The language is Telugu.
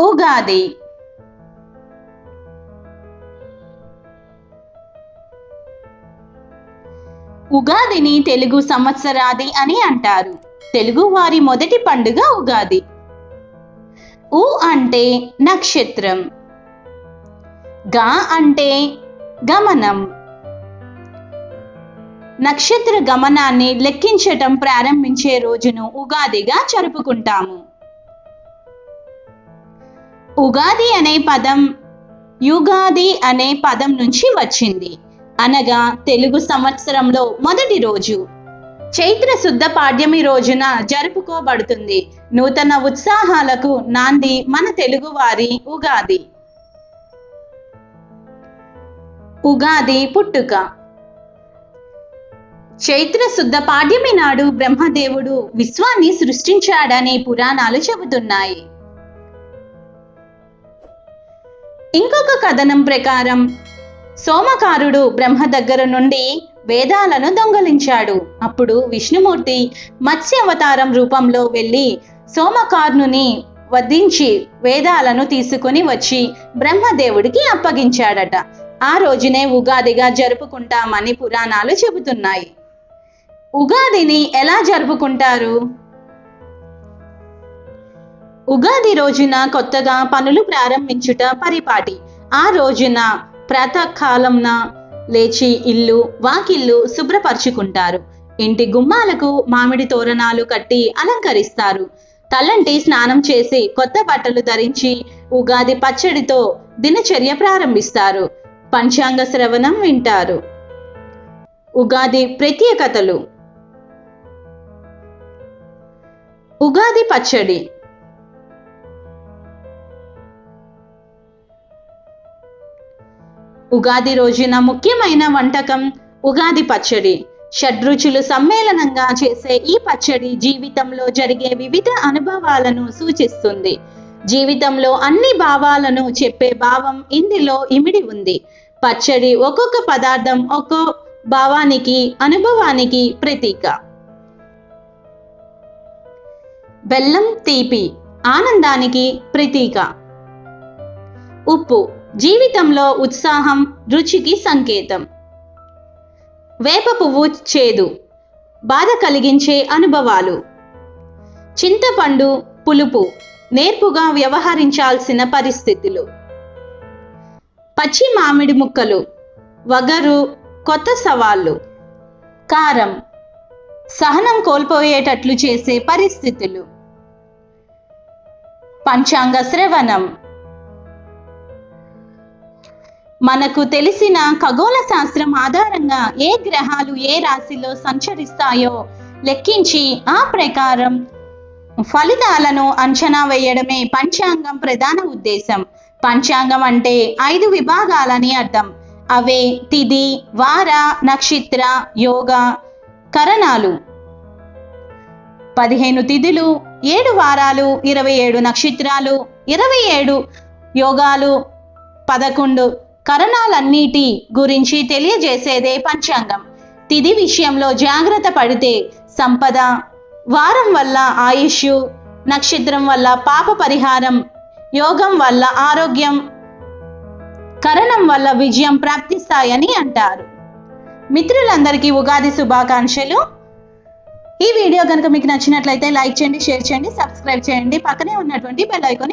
ఉగాది. ఉగాదిని తెలుగు సంవత్సరాది అని అంటారు. తెలుగు వారి మొదటి పండుగ ఉగాది. ఉ అంటే నక్షత్రం. గా అంటే గమనం. నక్షత్ర గమనాన్ని లెక్కించటం ప్రారంభించే రోజును ఉగాదిగా జరుపుకుంటాము. ఉగాది అనే పదం యుగాది అనే పదం నుంచి వచ్చింది. అనగా తెలుగు సంవత్సరంలో మొదటి రోజు. చైత్ర శుద్ధ పాడ్యమి రోజున జరుపుకోబడుతుంది. నూతన ఉత్సాహాలకు నాంది మన తెలుగువారి ఉగాది. ఉగాది పుట్టుక. చైత్ర శుద్ధ పాడ్యమి నాడు బ్రహ్మదేవుడు విశ్వాన్ని సృష్టించాడని పురాణాలు చెబుతున్నాయి. ఇంకొక కథనం ప్రకారం సోమకారుడు బ్రహ్మ దగ్గర నుండి వేదాలను దొంగలించాడు. అప్పుడు విష్ణుమూర్తి మత్స్య అవతారం రూపంలో వెళ్ళి సోమకార్నుని వధించి వేదాలను తీసుకొని వచ్చి బ్రహ్మదేవుడికి అప్పగించాడట. ఆ రోజునే ఉగాదిగా జరుపుకుంటామని పురాణాలు చెబుతున్నాయి. ఉగాదిని ఎలా జరుపుకుంటారు? ఉగాది రోజున కొత్తగా పనులు ప్రారంభించుట పరిపాటి. ఆ రోజున ప్రాతకాలంన లేచి ఇల్లు వాకిల్లు శుభ్రపరుచుకుంటారు. ఇంటి గుమ్మాలకు మామిడి తోరణాలు కట్టి అలంకరిస్తారు. తలంటి స్నానం చేసి కొత్త బట్టలు ధరించి ఉగాది పచ్చడితో దినచర్య ప్రారంభిస్తారు. పంచాంగ శ్రవణం వింటారు. ఉగాది ప్రత్యేకతలు. ఉగాది పచ్చడి. ఉగాది రోజున ముఖ్యమైన వంటకం ఉగాది పచ్చడి. షడ్రుచులు సమ్మేళనంగా చేసే ఈ పచ్చడి జీవితంలో జరిగే వివిధ అనుభవాలను సూచిస్తుంది. జీవితంలో అన్ని భావాలను చెప్పే భావం ఇందులో ఇమిడి ఉంది. పచ్చడి ఒక్కొక్క పదార్థం ఒక్కో భావానికి అనుభవానికి ప్రతీక. బెల్లం తీపి ఆనందానికి ప్రతీక. ఉప్పు జీవితంలో ఉత్సాహం రుచికి సంకేతం. వేప పువ్వు చేదు బాధ కలిగించే అనుభవాలు. చింతపండు పులుపు నేర్పుగా వ్యవహరించాల్సిన పరిస్థితులు. పచ్చి మామిడి ముక్కలు వగరు కొత్త సవాళ్ళు. కారం సహనం కోల్పోయేటట్లు చేసే పరిస్థితులు. పంచాంగ శ్రవణం. మనకు తెలిసిన ఖగోళ శాస్త్రం ఆధారంగా ఏ గ్రహాలు ఏ రాశిలో సంచరిస్తాయో లెక్కించి ఆ ప్రకారం ఫలితాలను అంచనా వేయడమే పంచాంగం ప్రధాన ఉద్దేశం. పంచాంగం అంటే ఐదు విభాగాలని అర్థం. అవే తిథి వార నక్షత్ర యోగ కరణాలు. పదిహేను తిథులు ఏడు వారాలు ఇరవై ఏడు నక్షత్రాలు ఇరవై ఏడు యోగాలు పదకొండు కరణాలన్నిటి గురించి తెలియజేసేదే పంచాంగం. తిది విషయంలో జాగ్రత్త పడితే సంపద వారం వల్ల ఆయుష్ నక్షత్రం వల్ల పాప పరిహారం యోగం వల్ల ఆరోగ్యం కరణం వల్ల విజయం ప్రాప్తిస్తాయని అంటారు. మిత్రులందరికీ ఉగాది శుభాకాంక్షలు. ఈ వీడియో కనుక మీకు నచ్చినట్లయితే లైక్ చేయండి షేర్ చేయండి సబ్స్క్రైబ్ చేయండి. పక్కనే ఉన్నటువంటి బెల్ ఐకాన్ని